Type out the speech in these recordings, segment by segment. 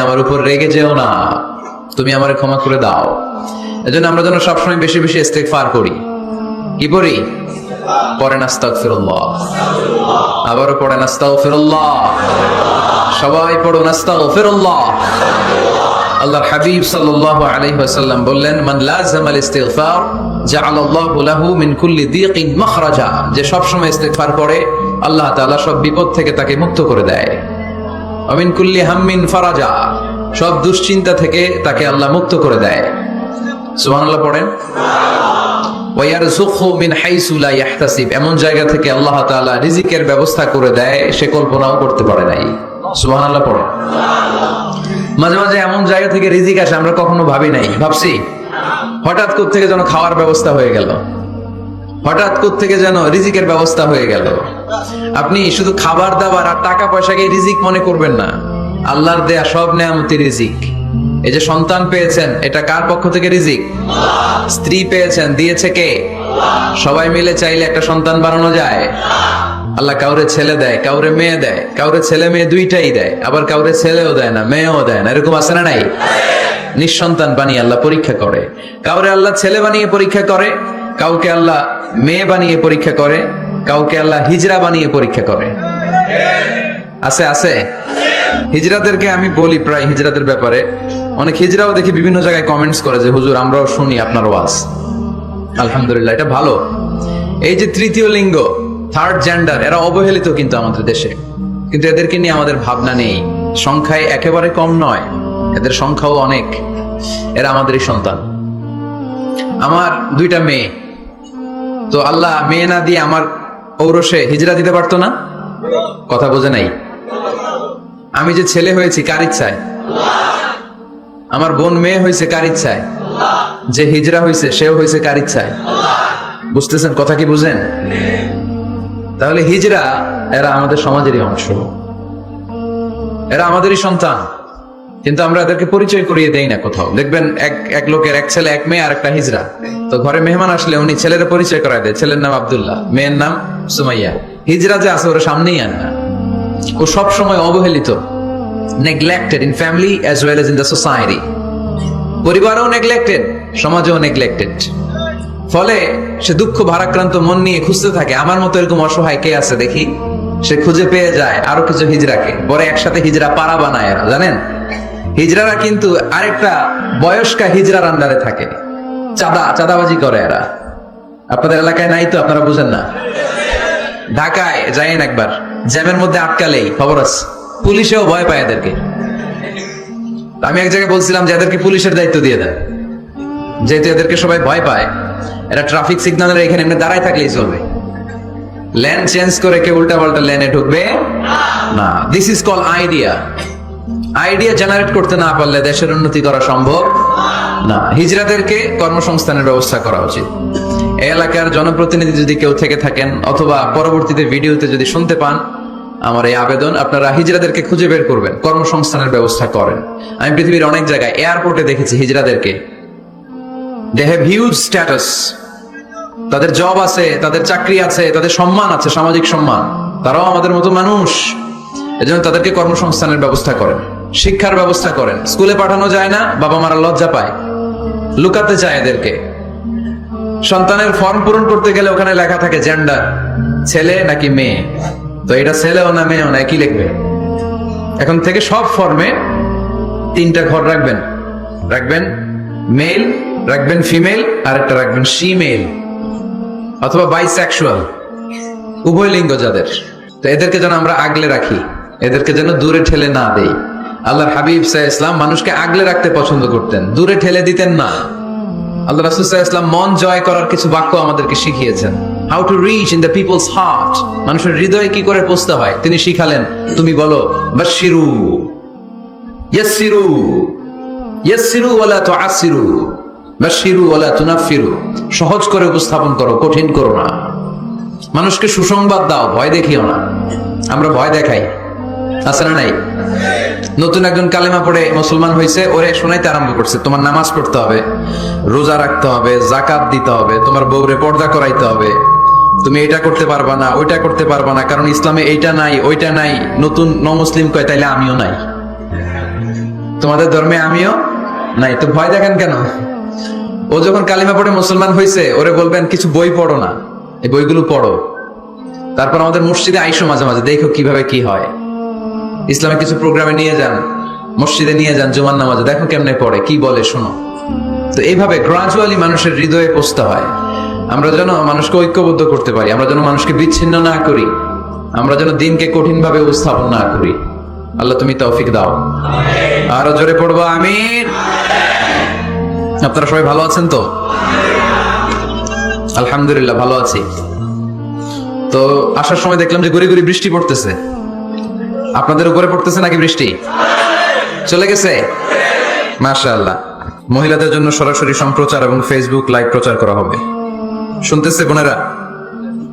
আমার উপর রেগে যেও না। তুমি আমার ক্ষমা করে দাও। এজন্য আমরা যেন সবসময় বেশি বেশি ইস্তেগফার করি। কি পড়ি? পড়েন আস্তাগফিরুল্লাহ। আবারও পড়েন আস্তাগফিরুল্লাহ। সবাই পড়ুন আস্তাগফিরুল্লাহ। আল্লাহর হাবিব বললেন, মান মিন কুল্লি মাখরাজা। যে করে আল্লাহ সব বিপদ থেকে তাকে মুক্ত করে দেয়। অমিন কুল্লি হাম্মিন ফারাজা। সব দুশ্চিন্তা থেকে তাকে আল্লাহ মুক্ত করে দেয়। সুবহানাল্লাহ পড়েন। মিন এমন জায়গা থেকে আল্লাহ রিজিকের ব্যবস্থা করে দেয়, সে কল্পনাও করতে পারে নাই। মাঝে মাঝে এমন জায়গা থেকে রিজিক আসে, আমরা কখনো ভাবি নাই। ভাবছি, হঠাৎ থেকে যেন খাওয়ার ব্যবস্থা হয়ে গেল। হঠাৎ থেকে যেন রিজিকের ব্যবস্থা হয়ে গেল। আপনি শুধু খাবার দাবার আর টাকা পয়সাকে রিজিক মনে করবেন না। আল্লাহর দেয়া সব নেয়ামতি রিজিক। এই যে সন্তান পেয়েছেন, এটা কার পক্ষ থেকে রিজিক? স্ত্রী পেয়েছেন, দিয়েছে কে? সবাই মিলে চাইলে একটা সন্তান বানানো যায়। আল্লাহ কাউরে ছেলে দেয়, কাউরে মেয়ে দেয়, কাউরে ছেলে মেয়ে দুইটাই দেয়, আবার কাউরে ছেলেও দেয় না, মেয়েও দেয় না। এরকম আছে না নাই? নিঃসন্তান বানিয়ে আল্লাহ পরীক্ষা করে। কাউরে আল্লাহ ছেলে বানিয়ে পরীক্ষা করে, কাউকে আল্লাহ মেয়ে বানিয়ে পরীক্ষা করে, কাউকে আল্লাহ হিজরা বানিয়ে পরীক্ষা করে। আছে আছে? হিজরাদেরকে আমি বলি প্রায় হিজরাদের ব্যাপারে। অনেক হিজরাও দেখি বিভিন্ন জায়গায় কমেন্টস করে যে, হুজুর, আমরাও শুনি আপনার ওয়াজ। আলহামদুলিল্লাহ, এটা ভালো। এই যে তৃতীয় লিঙ্গ থার্ড জেন্ডার এরা অবহেলিত কিন্তু আমাদের দেশে। কিন্তু এদেরকে নিয়ে আমাদের ভাবনা নেই। সংখ্যায় একেবারে কম নয়, এদের সংখ্যাও অনেক। এরা আমাদেরই সন্তান। আমার দুইটা মেয়ে তো আল্লাহ মেয়ে না দিয়ে আমার ঔরসে হিজরা দিতে পারতো না? কথা বোঝে নাই। আমি যে ছেলে হয়েছি, কার ইচ্ছায়? আমার বোন মেয়ে হয়েছে, কার ইচ্ছায়? যে হিজরা হয়েছে, সেও হয়েছে, কার ইচ্ছায়? বুঝতেছেন কথা কি বুঝেন? তাহলে হিজরা, এরা আমাদের সমাজেরই অংশ। এরা আমাদেরই সন্তান। কিন্তু আমরা এদেরকে পরিচয় করিয়ে দেই না কোথাও। দেখবেন এক এক লোকের এক ছেলে, এক মেয়ে আর একটা হিজরা। তো ঘরে মেহমান আসলে উনি ছেলের পরিচয় করায় দেয়। ছেলের নাম আব্দুল্লাহ, মেয়ের নাম সুমাইয়া। হিজরা যে আছে, ওরা সামনেই আনে না। ও সব সময় অবহেলিত neglected in family as well as in the society পরিবারও নেগলেক্টেড সমাজেও নেগলেক্টেড ফলে সে দুঃখ ভারাক্রান্ত মন নিয়ে খুঁজতে থাকে, আমার মতো এরকম অসহায় কে আছে দেখি? সে খুঁজে পেয়ে যায় আরও কিছু হিজরাকে। পরে একসাথে হিজরা পাড়া বানায় জানেন? হিজরারা কিন্তু আরেকটা বয়স্কা হিজরার আন্ডারে থাকে। চাঁদা, চাঁদাবাজি করে এরা। আপনাদের এলাকায় নাই তো, আপনারা বুঝেন না। ঢাকায় যাইন একবার, জ্যামের মধ্যে আটকালেই, খবর আছে। পুলিশেও ভয় পায় এদেরকে। আমি এক জায়গায় বলছিলাম যে এদেরকে পুলিশের দায়িত্ব দিয়ে দেন। যেহেতু এদেরকে সবাই ভয় পায়, এরা ট্রাফিক সিগন্যালের এখানে এমনি দাঁড়ায় থাকলেই চলবে। লেন চেঞ্জ করে কেউ উল্টা পাল্টা লেনে ঢুকবে? না this is call idea idea generate করতে না পারলে দেশের উন্নতি করা সম্ভব না। হিজরাদেরকে কর্মসংস্থানের ব্যবস্থা করা উচিত। এলাকার জনপ্রতিনিধি যদি কেউ থেকে থাকেন অথবা পরবর্তীতে ভিডিওতে যদি শুনতে পান, আমার এই আবেদন আপনারা হিজরাদেরকে খুঁজে বের করবেন, কর্মসংস্থানের ব্যবস্থা করেন। আমি পৃথিবীর অনেক জায়গায় এয়ারপোর্টে দেখেছি হিজরাদেরকে দে হ্যাভ হিউজ স্ট্যাটাস তাদের জব আছে, তাদের চাকরি আছে, তাদের সম্মান আছে, সামাজিক সম্মান। তারাও আমাদের মতো মানুষ। এজন্য তাদেরকে কর্মসংস্থানের ব্যবস্থা করেন। শিক্ষার ব্যবস্থা করেন। স্কুলে পাঠানো যায় না, বাবা মারা লজ্জা পায়। লুকাতে চায় এদেরকে। সন্তানের ফর্ম পূরণ করতে গেলে ওখানে লেখা থাকে জেন্ডার ছেলে নাকি মেয়ে? তো এটা ছেলেও না মেয়েও না কি লিখবে। এখন থেকে সব ফর্মে তিনটা ঘর রাখবেন। রাখবেন মেল রাখবেন ফিমেল আর একটা রাখবেন মেল অথবা বাইসেক্সুয়াল উভয় লিঙ্গ যাদের। তো এদেরকে যেন আমরা আগলে রাখি, এদেরকে যেন দূরে ঠেলে না দেই। আল্লাহর হাবিব সাহ ইসলাম মানুষকে আগলে রাখতে পছন্দ করতেন, দূরে ঠেলে দিতেন না। আল্লাহ রাসুল সাহ ইসলাম মন জয় করার কিছু বাক্য আমাদেরকে শিখিয়েছেন। How to reach in the people's heart মানুষের হৃদয়ে কি করে পৌঁছতে হয়? তিনি শিখালেন, তুমি বলো বাশিরু ইয়াসিরু ইয়াসিরু ওয়ালা তুআসিরু বাশিরু ওয়ালা তুনাফিরু সহজ করে উপস্থাপন করো, কঠিন করো না। মানুষকে সুসংবাদ দাও, ভয় দেখিও না। আমরা ভয় দেখাই। আছে না নাই? নতুন একজন কালেমা পড়ে মুসলমান হয়েছে ওরে শোনাইতে আরম্ভ করছে, তোমার নামাজ পড়তে হবে, রোজা রাখতে হবে জাকাত দিতে হবে, তোমার বউরে পর্দা করাইতে হবে। তুমি এটা করতে পারবা না, ওইটা করতে পারবা না, কারণ ইসলামে এইটা নাই, ওইটা নাই, নতুন ন মুসলিম কয়, তাইলে আমিও নাই। তোমাদের ধর্মে আমিও নাই, তো ভয় দেখেন কেন? ও যখন কালিমা পড়ে মুসলমান হয়েছে ওরে বলবেন, কিছু বই পড়ো না। এই বইগুলো পড়ো। তারপর আমাদের মসজিদে আইসো মাঝে মাঝে, দেখো কীভাবে কি হয়। ইসলামে কিছু প্রোগ্রামে নিয়ে যান, মসজিদে নিয়ে যান, জুমার নামাজে, দেখো কেমনে পড়ে, কি বলে, শোনো। তো এইভাবে গ্রাজুয়ালি মানুষের হৃদয়ে পৌঁছতে হয়। আমরা যেন মানুষকে ঐক্যবদ্ধ করতে পারি, আমরা যেন মানুষকে বিচ্ছিন্ন না করি, আমরা যেন দিনকে কঠিন ভাবে উপস্থাপন না করি। আল্লাহ তুমি তৌফিক দাও। আরও জোরে পড়ব, আমিন। আপনারা সবাই ভালো আছেন তো? আলহামদুলিল্লাহ, ভালো আছি। তো আসার সময় দেখলাম যে গুড়ি গুড়ি বৃষ্টি পড়তেছে। আপনাদের উপরে পড়তেছে নাকি বৃষ্টি? চলে গেছে? মাশাআল্লাহ। মহিলাদের জন্য সরাসরি সম্প্রচার এবং ফেসবুক লাইভ প্রচার করা হবে। শুনতেছে বোনেরা?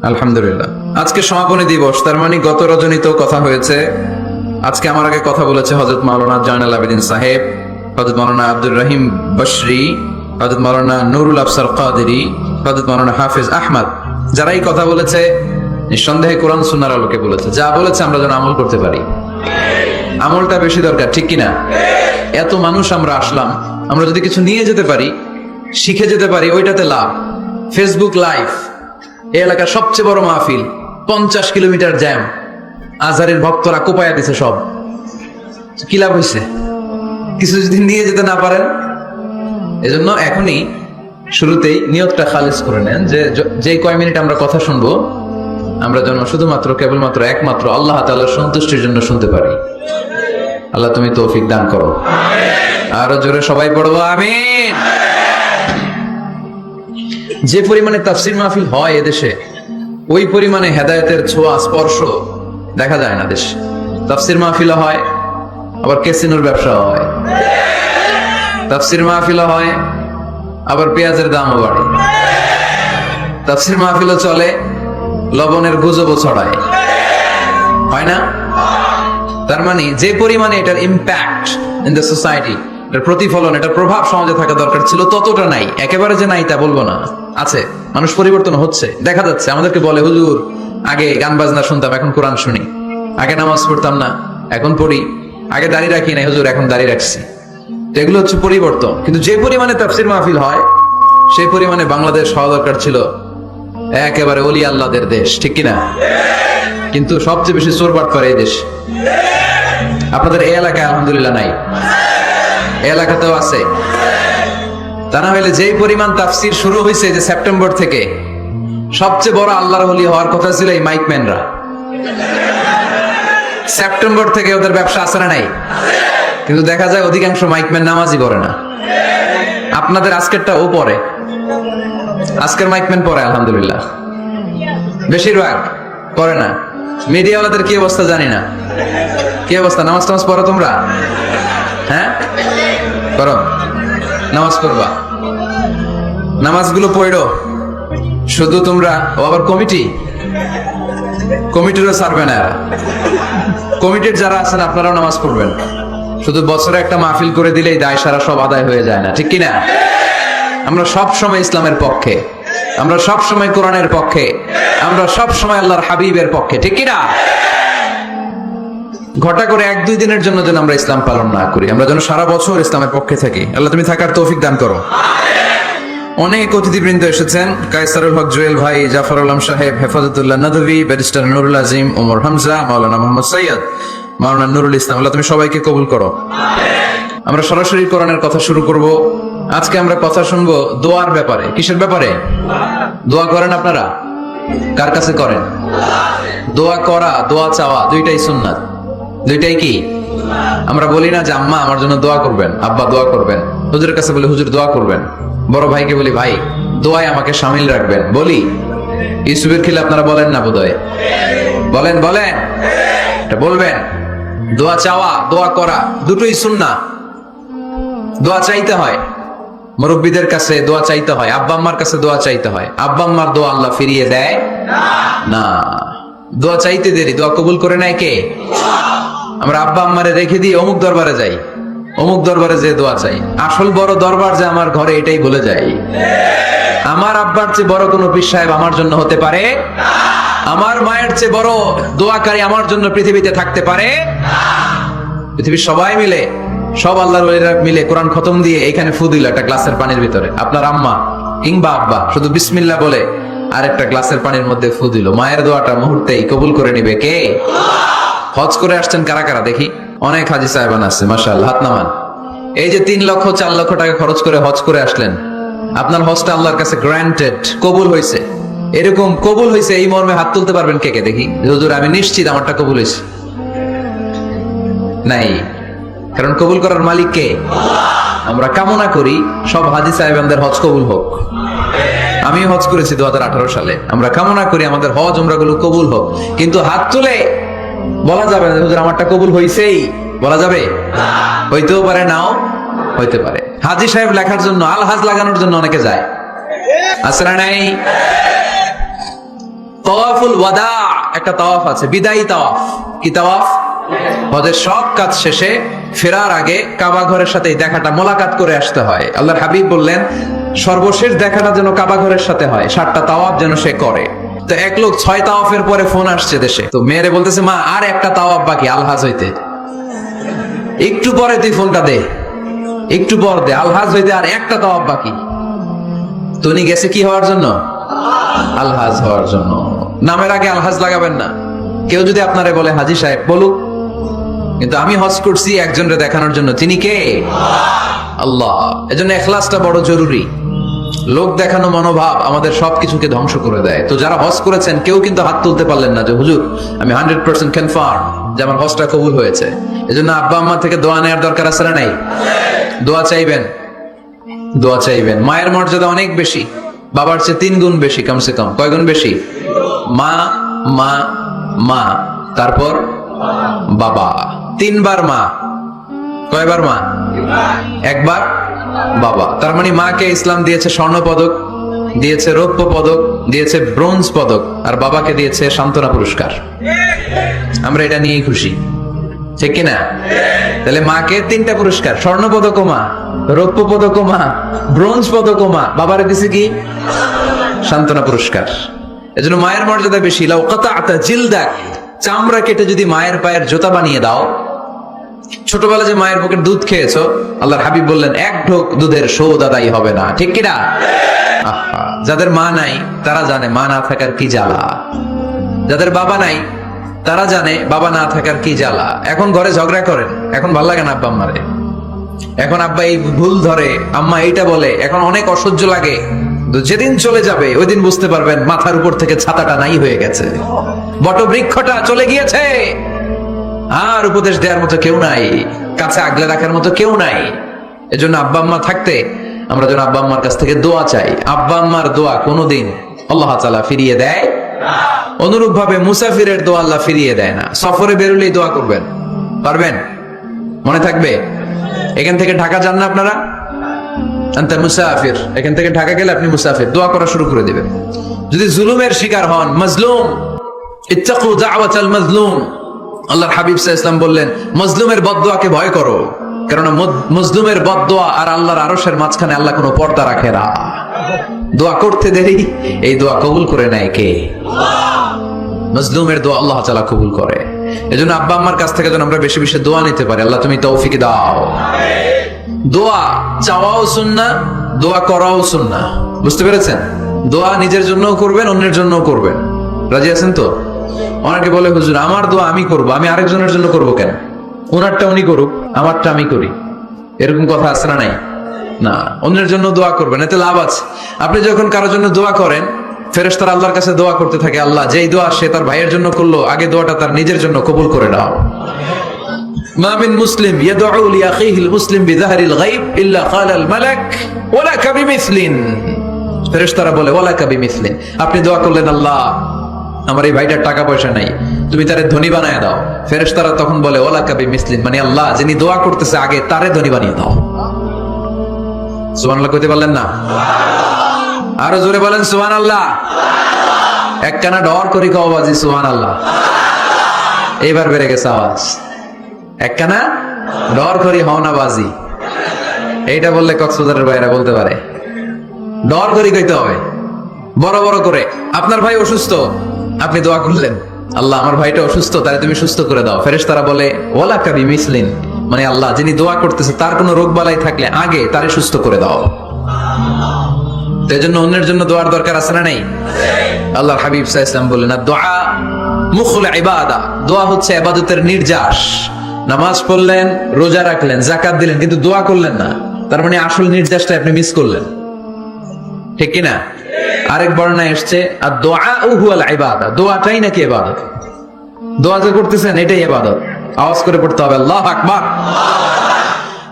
আলহামদুলিল্লাহ। আজকে সমাপনী দিবস, তার মানে গত রজনীতেও কথা হয়েছে। আজকে আমার আগে কথা বলেছে হজরত মাওলানা জয়নাল আবেদিন সাহেব হজরত মাওলানা আব্দুর রহিম বশরি হজরত মাওলানা নুরুল আফসার কাদেরি হজরত মাওলানা হাফিজ আহমদ। যারাই কথা বলেছে, নিঃসন্দেহে কোরআন সুন্নার আলোকে বলেছে। যা বলেছে আমরা যেন আমল করতে পারি। আমলটা বেশি দরকার, ঠিক কিনা? এত মানুষ আমরা আসলাম, আমরা যদি কিছু নিয়ে যেতে পারি, শিখে যেতে পারি, ওইটাতে লাভ। ফেসবুক লাইভ এ এলাকার সবচেয়ে বড় মাহফিল, পঞ্চাশ কিলোমিটার জ্যাম। আজারের ভক্তরা কোপায়া দিছে সব। কি লাভ হয়েছে কিছু যদি নিয়ে যেতে না পারেন? এজন্য এখনই শুরুতেই নিয়তটা খালিজ করে নেন যে য- কয় মিনিট আমরা কথা শুনব, আমরা যেন শুধুমাত্র, কেবলমাত্র একমাত্র আল্লাহ তাআলার সন্তুষ্টির জন্য শুনতে পারি। আল্লাহ তুমি তৌফিক দান করো। আরও জোরে সবাই পড়ব, আমিন। যে পরিমাণে তাফসির মাহফিল হয় এদেশে, ওই পরিমাণে হেদায়তের ছোঁয়া, স্পর্শ দেখা যায় না দেশে। তাফসির মাহফিল হয়, আবার কেসিনোর ব্যবসা হয়। তাফসির মাহফিল হয়, আবার পেঁয়াজের দামও বাড়ে। তাফসির মাহফিলও চলে, লবণের গুজবও ছড়ায়। হয় না? তার মানে যে পরিমাণে এটার ইম্প্যাক্ট ইন দ্য সোসাইটি এটার প্রতিফলন, এটার প্রভাব সমাজে থাকা দরকার ছিল ততটা নাই। একেবারে যে নাই তা বলব না। আছে, মানুষ পরিবর্তন হচ্ছে। দেখা যাচ্ছে, আমাদেরকে বলে, হুজুর, আগে গান বাজনা শুনতাম, এখন কোরআন শুনি। আগে নামাজ পড়তাম না, এখন পড়ি। আগে দাঁড়িয়ে রাখি নাই, হুজুর, এখন দাঁড়িয়ে রাখছি। তো এগুলো হচ্ছে পরিবর্তন। কিন্তু যে পরিমাণে তাফসির মাহফিল হয়, সেই পরিমাণে বাংলাদেশ হওয়া দরকার ছিল একেবারে অলি আল্লাহদের দেশ, ঠিক কিনা? কিন্তু সবচেয়ে বেশি চোর বাট করে এই দেশ। আপনাদের এই এলাকায় আলহামদুলিল্লাহ নাই। এলাকাতেও আছে। তা না হলে যেই পরিমাণ তাফসির শুরু হয়েছে যে সেপ্টেম্বর থেকে, সবচেয়ে বড় আল্লাহর হলি হওয়ার কথা ছিল এই মাইকম্যানরা সেপ্টেম্বর থেকে ওদের ব্যবসা আছে না নাই? কিন্তু দেখা যায় অধিকাংশ মাইকম্যান নামাজই পড়ে না। আপনাদের আজকেরটা ও পড়ে। আজকের মাইকম্যান পড়ে, আলহামদুলিল্লাহ। বেশিরভাগ পড়ে না। মিডিয়াওয়ালাদের কি অবস্থা জানি না। কি অবস্থা? নামাজ টামাজ পড়ো তোমরা? হ্যাঁ? করো নামাজ পড়বা। নামাজগুলো পড়ো। শুধু তোমরা। ও আবার কমিটি? কমিটিরও ছাড়বে না কমিটির যারা আছেন, আপনারাও নামাজ পড়বেন। শুধু বছরে একটা মাহফিল করে দিলেই দায় সারা সব আদায় হয়ে যায় না। ঠিক কি না আমরা সব সময় ইসলামের পক্ষে। আমরা সব সময় কোরআনের পক্ষে, আমরা সব সময় আল্লাহর হাবিবের পক্ষে, ঠিক কি না ঘটা করে এক দুই দিনের জন্য যেন আমরা ইসলাম পালন না করি, আমরা যেন সারা বছর ইসলামের পক্ষে থাকি। আল্লাহ, তুমি থাকার তৌফিক দান করো। অনেক অতিথিবৃন্দ এসেছেন, কায়সারুল হক, জুয়েল ভাই, জাফর আলম সাহেব, হেফাজতুল্লাহ নদভি, ব্যারিস্টার নুরুল আজিম, ওমর হামজা, মাওলানা মোহাম্মদ সৈয়দ, মাওলানা নুরুল ইসলাম। আল্লাহ, তুমি সবাইকে কবুল করো। আমরা সরাসরি কোরআনের কথা শুরু করব। আজকে আমরা কথা শুনব দোয়ার ব্যাপারে। কিসের ব্যাপারে? দোয়া করেন আপনারা? কার কাছে করেন? দোয়া করা, দোয়া চাওয়া, দুইটাই সুন্নাত। দুইটাই কি? আমরা বলি না যে আম্মা আমার জন্য দোয়া করবেন, আব্বা দোয়া করবেন। হুজুরের কাছে বলি, হুজুর, দোয়া করবেন। বড় ভাইকে বলি, ভাই, দোয়ায় আমাকে সামিল রাখবেন। বলি। ইউসুফের খেলে আপনারা বলেন না বোধহয়? বলেন বলেন। বলবেন। দোয়া চাওয়া, দোয়া করা, দুটোই সুন্না দোয়া চাইতে হয়। মুরব্বীদের কাছে দোয়া চাইতে হয়, আব্বা আম্মার কাছে দোয়া চাইতে হয়। আব্বা আম্মার দোয়া আল্লাহ ফিরিয়ে দেয়? না। দোয়া চাইতে দেরি, দোয়া কবুল করে নেয় কে? আমরা আব্বা আম্মারে রেখে দিয়ে অমুক দরবারে যাই। অমুক দরবারে যে দোয়া চাই। আসল বড় দরবার যে আমার ঘরে এটাই বলে যাই। আমার আব্বার চেয়ে বড় কোনো পীর সাহেব আমার জন্য হতে পারে? আমার মায়ের চেয়ে বড় দোয়াকারী আমার জন্য পৃথিবীতে থাকতে পারে? পৃথিবীর সবাই মিলে সব আল্লাহর ওলিরা মিলে কোরআন খতম দিয়ে এখানে ফু দিল একটা গ্লাসের পানির ভিতরে। আপনার আম্মা, কিংবা আব্বা, শুধু বিসমিল্লা বলে আর একটা গ্লাসের পানির মধ্যে ফু দিল। মায়ের দোয়াটা মুহূর্তেই কবুল করে নিবে কে? হজ করে আসছেন কারা কারা? দেখি। অনেক হাজি সাহেবান আছে, মাশাআল্লাহ, হাত নামান। এই যে তিন লক্ষ, চার লক্ষ টাকা খরচ করে হজ করে আসলেন, আপনার হজটা আল্লাহর কাছে গ্রান্টেড কবুল হয়েছে। এরকম কবুল হয়েছে, এই মর্মে হাত তুলতে পারবেন কে কে? দেখি। হুজুর, আমি নিশ্চিত আমারটা কবুল হয়েছে। নাই। কারণ কবুল করার মালিক কে? আমরা কামনা করি সব হাজি সাহেবানদের হজ কবুল হোক। আমি হজ করেছি দু সালে। আমরা কামনা করি আমাদের হজ আমরা গুলো কবুল হোক। কিন্তু হাত তুলে বলা যাবে আমারটা কবুল হইছেই। বলা যাবে? হইতেও পারে, নাও হইতে পারে। হাজি সাহেব লেখার জন্য আল হাজ লাগানোর জন্য অনেকে যায়। আসরা নাই? তাওয়াফুল ওয়াদা, একটা তাওয়াফ আছে, বিদায়ী তাওয়াফ। কি তাওয়াফ? হজের সব কাজ শেষে ফেরার আগে কাবা ঘরের সাথে দেখাটা মোলাকাত করে আসতে হয়। আল্লাহর হাবিব বললেন, সর্বশেষ দেখাটা যেন কাবা ঘরের সাথে হয়, সাতটা তাওয়াফ যেন সে করে। তো এক লোক ছয় তাওয়াফের পরে ফোন আসছে দেশে। তো মেয়েরে বলতেছে, মা, আর একটা তাওয়াফ বাকি, আলহাজ হইতে। একটু পরে তুই ফোনটা দে, একটু পর দে, আলহাজ হইতে আর একটা তাওয়াব বাকি। তো উনি গেছে কি হওয়ার জন্য? আলহাজ হওয়ার জন্য। নামের আগে আলহাজ লাগাবেন না। কেউ যদি আপনারে বলে, হাজি সাহেব, বলুক। কিন্তু আমি হজ করছি একজনরে দেখানোর জন্য। তিনি কে? আল্লাহ। এজন্য এখলাসটা বড় জরুরি। লোক দেখানো মনোভাব আমাদের সবকিছুকে ধ্বংস করে দেয়। তো যারা হজ করেছেন, কেউ কিন্তু হাত তুলতে পারলেন না যে, হুজুর, আমি হান্ড্রেড পার্সেন্ট কনফার্ম যে আমার হজটা কবুল হয়েছে। এজন্য আব্বা আম্মা থেকে দোয়া নেওয়ার দরকার আছে না নাই? দোয়া চাইবেন? দোয়া চাইবেন। মায়ের মর্যাদা অনেক বেশি, বাবার চেয়ে তিন গুণ বেশি কমসে কম। কয় গুণ বেশি? মা মা মা, তারপর বাবা। তিনবার মা। কয়বার মা? একবার? বাবা। তার মানে মাকে ইসলাম দিয়েছে স্বর্ণ পদক, দিয়েছে রৌপ্য পদক, দিয়েছে ব্রোঞ্জ পদক, আর বাবাকে দিয়েছে সান্ত্বনা পুরস্কার। আমরা এটা নিয়েই খুশি। ঠিক কিনা তাহলে মাকে তিনটা পুরস্কার, স্বর্ণ পদক মা, রৌপ্য পদক মা, ব্রোঞ্জ পদক মা। বাবারে দিছে কি? সান্ত্বনা পুরস্কার। এজন্য মায়ের মর্যাদা বেশি। লাউ কাতা জিলদাক। চামড়া কেটে যদি মায়ের পায়ের জোতা বানিয়ে দাও ছোটবেলা যে মায়ের বুকের দুধ খেয়েছো, আল্লাহর হাবিব বললেন, এক ঢোক দুধের সৌদ আদায় হবে না। ঠিক কিনা যাদের মা নাই, তারা জানে মা না থাকার কি জ্বালা। যাদের বাবা নাই, তারা জানে বাবা না থাকার কি জ্বালা। এখন ঘরে ঝগড়া করেন, এখন ভালো লাগে না আব্বা আম্মারে। এখন আব্বা এই ভুল ধরে, আম্মা এইটা বলে, এখন অনেক অসহ্য লাগে। যেদিন চলে যাবে ওই দিন বুঝতে পারবেন মাথার উপর থেকে ছাতাটা নাই হয়ে গেছে। বট বৃক্ষটা চলে গিয়েছে। আর উপদেশ দেওয়ার মতো কেউ নাই, কাছে আগলে রাখার মতো কেউ নাই। এজন্য আব্বা আম্মা থাকতে আমরা যেন আব্বা আম্মার কাছ থেকে দোয়া চাই। আব্বা আম্মার দোয়া কোনোদিন আল্লাহ তাআলা ফিরিয়ে দেয় অনুরূপ ভাবে মুসাফিরের দোয়া আল্লাহ ফিরিয়ে দেয় না। সফরে বেরোলেই দোয়া করবেন। পারবেন? মনে থাকবে? এখান থেকে ঢাকা যান না আপনারা? আন্তা মুসাফির। এখান থেকে ঢাকা গেলে আপনি মুসাফির। দোয়া করা শুরু করে দিবেন। যদি জুলুমের শিকার হন, মজলুম। ইত্তাকু দাওয়াতাল মাজলুম। আল্লাহর হাবিব আলাইহি ওয়াসাল্লাম বললেন, মজলুমের বদদোয়াকে ভয় করো। কারণ মজলুমের বদদোয়া আর আল্লাহর আরশের মাঝখানে আল্লাহ কোনো পর্দা রাখে না। দোয়া করতে দেরি, এই দোয়া কবুল করে নেয় কে? মজলুমের দোয়া আল্লাহ তাআলা কবুল করে। এজন্য আব্বা আম্মার কাছ থেকে যেন আমরা বেশি বেশি দোয়া নিতে পারি। আল্লাহ তুমি তৌফিক দাও। দোয়া চাওয়াও সুন্না দোয়া করাও সুন্না বুঝতে পেরেছেন? দোয়া নিজের জন্যও করবেন, অন্যের জন্যও করবেন। রাজি আছেন তো? অনেকে বলে, হুজুর, আমার দোয়া আমি করব, আমি আরেকজনের জন্য করব কেন? ওনারটা উনি করুক, আমারটা আমি করি। এরকম কথা আছে না নাই? না, অন্যের জন্য দোয়া করবেন, এতে লাভ আছে। আপনি যখন কারোর জন্য দোয়া করেন, ফেরেশতারা আল্লাহর কাছে দোয়া করতে থাকে, আল্লাহ, যেই দোয়া সে তার ভাইয়ের জন্য করল, আগে দোয়াটা তার নিজের জন্য কবুল করে নাও। ما من مسلم يدعو لأخيه المسلم بظهر الغيب إلا قال الملك ولك بمثل ফেরেশতারা বলে ওয়ালাকা বিমিসলিন আপনি দোয়া করলেন আল্লাহ আমার এই ভাইটার টাকা পয়সা নাই তুমি তারে ধনী বানায় দাও ফেরেশতারা তখন বলে ওয়ালাকা বিমিসলিন মানে আল্লাহ যিনি দোয়া করতেছে আগে তারে ধনী বানিয়ে দাও সুবহানাল্লাহ কইতে পারলেন না আরো জোরে বলেন সুবহানাল্লাহ একখানা ডর করি খাওয়া বাজি সুবহানাল্লাহ এইবার বেড়ে গেছে আওয়াজ একখানা ডর করি হওনা বাজি এইটা বললে কক্সবাজারের বাইরে বলতে পারে। ডর করি কইতে হবে। বড় বড় করে। আপনার ভাই অসুস্থ, আপনি দোয়া করলেন। আল্লাহ আমার ভাইটা অসুস্থ তাহলে তুমি সুস্থ করে দাও। ফেরেশ তারা বলে ওলা কাবি মিসলিন। মানে আল্লাহ, যিনি দোয়া করতেছে, তার কোনো রোগ বালাই থাকলে আগে তারে সুস্থ করে দাও। জন্য অন্যের জন্য দোয়ার দরকার আছে না নাই? আল্লাহ হাবিব সাহা ইসলাম বললেন দোয়া মুখল ইবাদা। দোয়া হচ্ছে আবাদতের নির্যাস। নামাজ পড়লেন, রোজা রাখলেন জাকাত দিলেন, কিন্তু দোয়া করলেন না। তার মানে আসল নির্যাসটা আপনি মিস করলেন। ঠিক কিনা? আরেক বর্ণায় এসছে, আর দোয়া উহুয়াল ইবাদা দোয়াটাই নাকি ইবাদত? দোয়া যে করতেছেন, এটাই ইবাদত। আওয়াজ করে পড়তে হবে, আল্লাহ আকবার!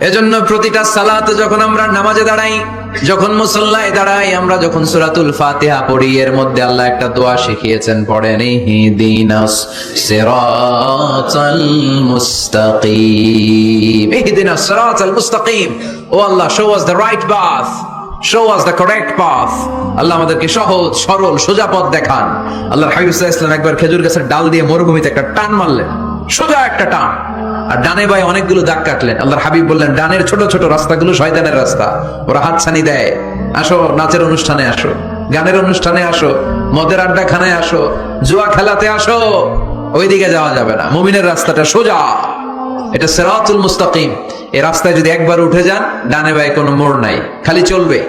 এজন্য প্রতিটা সালাতে যখন আমরা নামাজে দাঁড়াই যখন মুসল্লায় দাঁড়াই, আমরা যখন সূরাতুল ফাতিহা পড়ি, এর মধ্যে আল্লাহ একটা দোয়া শিখিয়েছেন, পড়েন, ইহদিনাস সিরাতাল মুস্তাকিম। মুস্তাকিম। O Allah show us the right path show us the correct path Allah আমাদেরকে সহজ, সরল, সোজা পথ দেখান। আল্লাহ হাবিব ওয়াসাল্লাম একবার খেজুর গাছের ডাল দিয়ে মরুভূমিতে একটা টান মারলেন। সোজা একটা টান। আর ডানে বাই অনেকগুলো দাগ কাটলেন। আল্লাহর হাবিব বললেন, ডানের ছোট ছোট রাস্তাগুলো শয়তানের রাস্তা। ওরা হাতছানি দেয়। আসো, নাচের অনুষ্ঠানে আসো, গানের অনুষ্ঠানে আসো, মদের আড্ডা খানায় আসো, জুয়া খেলাতে আসো। ওইদিকে যাওয়া যাবে না। মুমিনের রাস্তাটা সোজা। এটা সেরাতুল মুস্তাকিম। এই রাস্তায় যদি একবার উঠে যান, ডানে বাই কোনো মোড় নাই। খালি চলবে।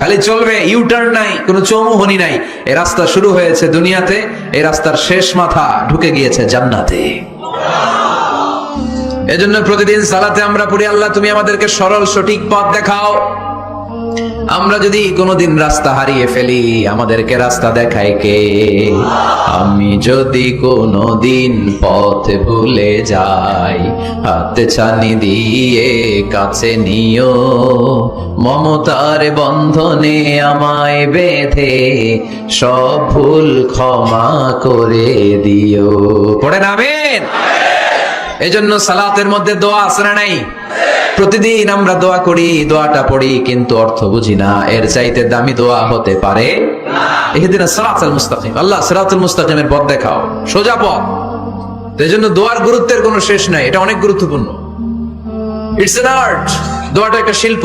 খালি চলবে, ইউটার্ন নাই, কোনো চৌমুহনি নাই। এই রাস্তা শুরু হয়েছে দুনিয়াতে। এই রাস্তার শেষ মাথা ঢুকে গিয়েছে জান্নাতে। এজন্য প্রতিদিন সালাতে আমরা পড়ি, আল্লাহ, তুমি আমাদেরকে সরল, সঠিক পথ দেখাও। আমরা যদি কোনোদিন রাস্তা হারিয়ে ফেলি, আমাদেরকে রাস্তা দেখায় কে? আমি যদি কোনোদিন পথ ভুলে যাই, হাতে ছানি দিয়ে কাছে নিও। মমতার বন্ধনে আমায় বেঁধে, সব ভুল ক্ষমা করে দিও। পড়ে নামেন এই জন্য সালাতের মধ্যে দোয়া আছে না নাই? প্রতিদিন আমরা দোয়া করি, দোয়াটা পড়ি, কিন্তু অর্থ বুঝি না। এর চাইতে দামি দোয়া হতে পারে এদিন সালাতুল মুস্তাকিম। আল্লাহ সালাতুল মুস্তাকিমের পথ দেখাও। সোজা পথ। তো এই জন্য দোয়ার গুরুত্বের কোনো শেষ নাই। এটা অনেক গুরুত্বপূর্ণ। ইটস এন আর্ট দোয়াটা একটা শিল্প।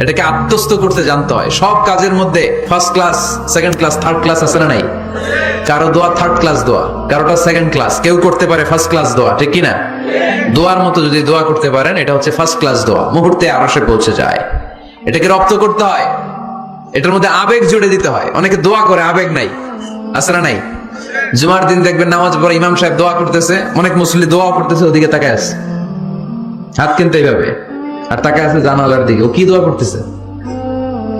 এটাকে আত্মস্থ করতে জানতে হয়। সব কাজের মধ্যে first class second class third class আছে না নাই? কারও দোয়া থার্ড ক্লাস দোয়া, কারোটা সেকেন্ড ক্লাস কেউ করতে পারে ফার্স্ট ক্লাস দোয়া, ঠিক কিনা? দোয়ার মতো যদি দোয়া করতে পারেন, এটা হচ্ছে ফার্স্ট ক্লাস দোয়া। মুহূর্তে আরশে পৌঁছে যায়। এটাকে রপ্ত করতে হয়। এটার মধ্যে আবেগ জুড়ে দিতে হয়। অনেকে দোয়া করে, আবেগ নাই। আছে না নাই? জুমার দিন দেখবেন নামাজ পড়ে ইমাম সাহেব দোয়া করতেছে, অনেক মুসলি দোয়া করতেছে, ওদিকে তাকায় আছে। হাত কিনতে এইভাবে। আর তাকে আছে জানালার দিকে। ও কি দোয়া করতেছে?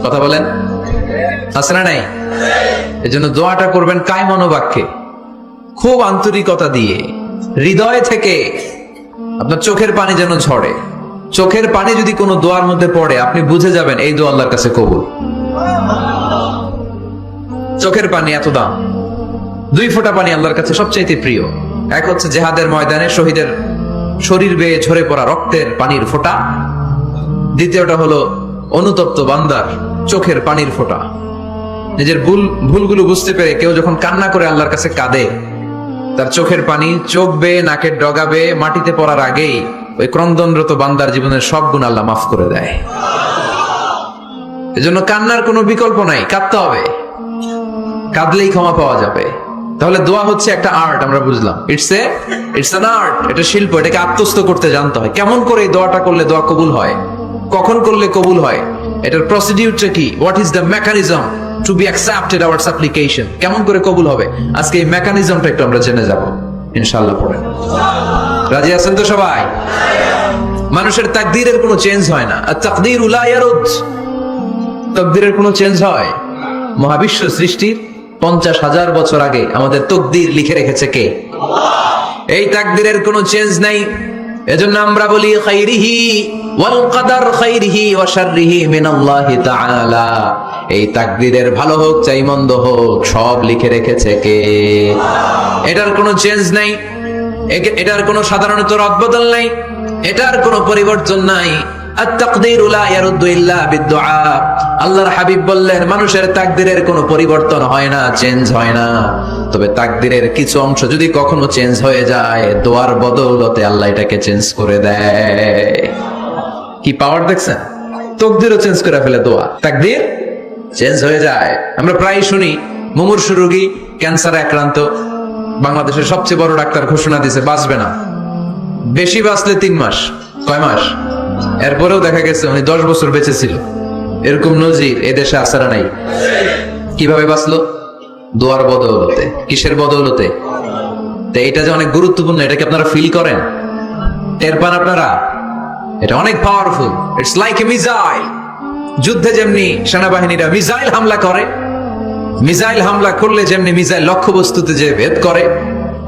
কথা বলেন? আছে না নাই? এই জন্য দোয়াটা করবেন কায় মনোবাক্যে খুব আন্তরিকতা দিয়ে। হৃদয় থেকে আপনার চোখের পানি যেন ঝরে। চোখের পানি যদি কোনো দোয়ার মধ্যে পড়ে, আপনি বুঝে যাবেন এই দোয়া আল্লাহর কাছে কবুল। চোখের পানি এত দাম। দুই ফোঁটা পানি আল্লাহর কাছে সবচাইতে প্রিয়। এক হচ্ছে জেহাদের ময়দানে শহীদের শরীর বেয়ে ঝরে পড়া রক্তের পানির ফোঁটা। দ্বিতীয়টা হলো অনুতপ্ত বান্দার চোখের পানির ফোঁটা। নিজের ভুল, ভুলগুলো বুঝতে পেরে কেউ যখন কান্না করে আল্লাহর কাছে কাঁদে, তার চোখের পানি চোখ বেয়ে নাকের ডগা বেয়ে মাটিতে পড়ার আগেই ওই ক্রন্দনরত বান্দার জীবনের সব গুণ আল্লাহ মাফ করে দেয়। এজন্য কান্নার কোনো বিকল্প নাই, কাঁদতে হবে। কাঁদলেই ক্ষমা পাওয়া যাবে। তাহলে দোয়া হচ্ছে একটা আর্ট, আমরা বুঝলাম। It's a it's an art এটা শিল্প, এটাকে আত্মস্থ করতে জানতে হয়। কেমন করে এই দোয়াটা করলে দোয়া কবুল হয়? কখন করলে কবুল হয়? এটার প্রসিডিউরটা কি? What is the mechanism to be accepted our application কেমন করে কবুল হবে? আজকে এই মেকানিজমটা একটু আমরা জেনে যাব। ইনশাআল্লাহ পড়ে রাজি আছেন তো সবাই? মানুষের তাকদীরের কোনো চেঞ্জ হয় না। আর তাকদীর উলা ইয়ারুদ। তকদিরের কোনো চেঞ্জ হয়? মহাবিশ্ব সৃষ্টির পঞ্চাশ হাজার বছর আগে আমাদের তকদির লিখে রেখেছে কে? এই তাকদিরের কোনো চেঞ্জ নাই। এজন্য আমরা বলি খাইরিহি ওয়াল কাদার খাইরিহি ওয়া শাররিহি মিনাল্লাহি তাআলা। এই তাকদিরের ভালো হোক, চাই মন্দ হোক, সব লিখে রেখেছে কে? এটার কোনো চেঞ্জ নাই। এটার কোনো সাধারণত রদবদল নাই। এটার কোনো পরিবর্তন নাই। আল্লাহর হাবিব বললেন, মানুষের তাকদিরের কোনো পরিবর্তন হয় না চেঞ্জ হয় না। তবে তাকদিরের কিছু অংশ যদি কখনো চেঞ্জ হয়ে যায়, দোয়ার বদৌলতে আল্লাহ এটাকে চেঞ্জ করে দেয়। কি পাওয়ার দেখছেন? তকদিরও চেঞ্জ করে ফেলে দোয়া। তাকদির চেঞ্জ হয়ে যায়। আমরা প্রায় শুনি, মুমূর্ষু রোগী ক্যান্সারে আক্রান্ত, বাংলাদেশের সবচেয়ে বড় ডাক্তার ঘোষণা দিয়েছে, বাঁচবে না। বেশি বাঁচলে তিন মাস, কয় মাস? এরপরেও দেখা গেছে উনি দশ বছর বেঁচে ছিল। এরকম নজির এদেশে আসারা নাই। কীভাবে বাঁচলো? দোয়ার বদৌলতে, কিসের বদৌলতে? তো এটা যে অনেক গুরুত্বপূর্ণ, এটা কি আপনারা ফিল করেন? টের পান আপনারা? এটা অনেক powerful it's like a missile যুদ্ধে যেমনি সেনাবাহিনীরা মিসাইল হামলা করে মিসাইল হামলা করলে যেমনি মিসাইল লক্ষ্যবস্তুতে যে ভেদ করে,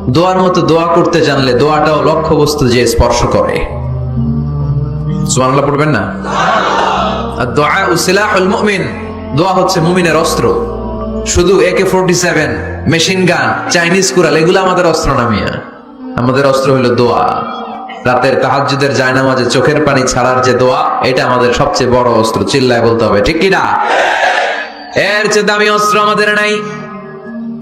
দোয়ার মতো দোয়া করতে জানলে দোয়াটাও লক্ষ্যবস্তু যে স্পর্শ করে। সুবহানাল্লাহ, পড়বেন না? দোয়া উসিলাহুল মুমিন, দোয়া হচ্ছে মুমিনের অস্ত্র। শুধু AK forty seven machine gun Chinese Corel এগুলো আমাদের অস্ত্র নামিয়া আমাদের অস্ত্র হলো দোয়া। রাতের তাহাজ্জুদের জায়নামাজে চোখের পানি ছাড়ার যে দোয়া, এটা আমাদের সবচেয়ে বড় অস্ত্র, চিল্লায় বলতে হবে, ঠিক কি না? এর চেয়ে দামি অস্ত্র আমাদের নাই।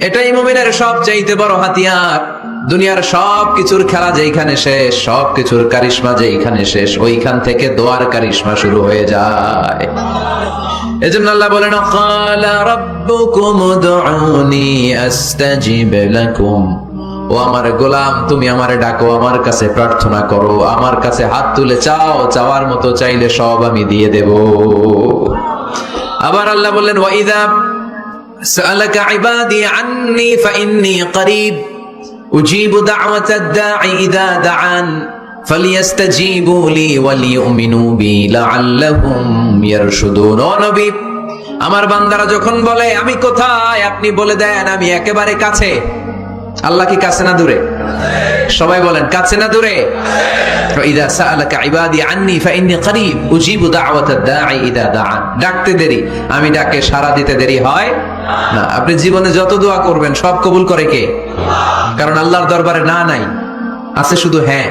এটাই মুমিনের সব চাইতে বড় হাতিয়ার। দুনিয়ার সব কিছুর খেলা যেইখানে শেষ সব কিছুর কারিশমা যেইখানে শেষ, ওইখান থেকে দোয়ার কারিশমা শুরু হয়ে যায়। এজন্য আল্লাহ বলেন ক্বালা রাব্বুকুম উদউনি আস্তাজিব লাকুম। ও আমার গোলাম, তুমি আমারে ডাকো, আমার কাছে প্রার্থনা করো, আমার কাছে হাত তুলে চাও, চাওয়ার মতো চাইলে সব আমি দিয়ে দেব। আবার আল্লাহ বললেন, ওয়াইদা সালাকা ইবাদি আন্নি ফা ইন্নী করিব। উজিবু দাওয়াতাদ দাঈ ইদা দাআন। ফালিয়াস্তাজিবু লি ওয়া লিউমিনু বি লাআল্লাহুম ইয়ারশুদুন। আমার বান্দারা যখন বলে আমি কোথায়? আপনি বলে দেন আমি একেবারে কাছে। আল্লাহ কি কাছে না দূরে? সবাই বলেন কাছে না দূরে? হ্যাঁ। ইদা সাআলাকা ইবাদি আন্নি ফাইন্নি করিব উজিবু দাওয়াতাদ দাঈ ইদা দাআ। ডাকতে দেরি আমি ডাকে সাড়া দিতে দেরি হয় না। আপনি জীবনে যত দোয়া করবেন সব কবুল করে কে? কারণ আল্লাহর দরবারে না নাই আছে শুধু হ্যাঁ।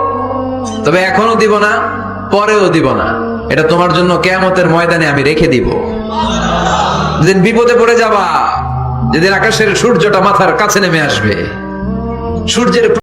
তবে এখনও দিব না, পরেও দিব না। এটা তোমার জন্য কেয়ামতের ময়দানে আমি রেখে দিব। যেদিন বিপদে পড়ে যাবা, যেদিন আকাশের সূর্যটা মাথার কাছে নেমে আসবে, সূর্যের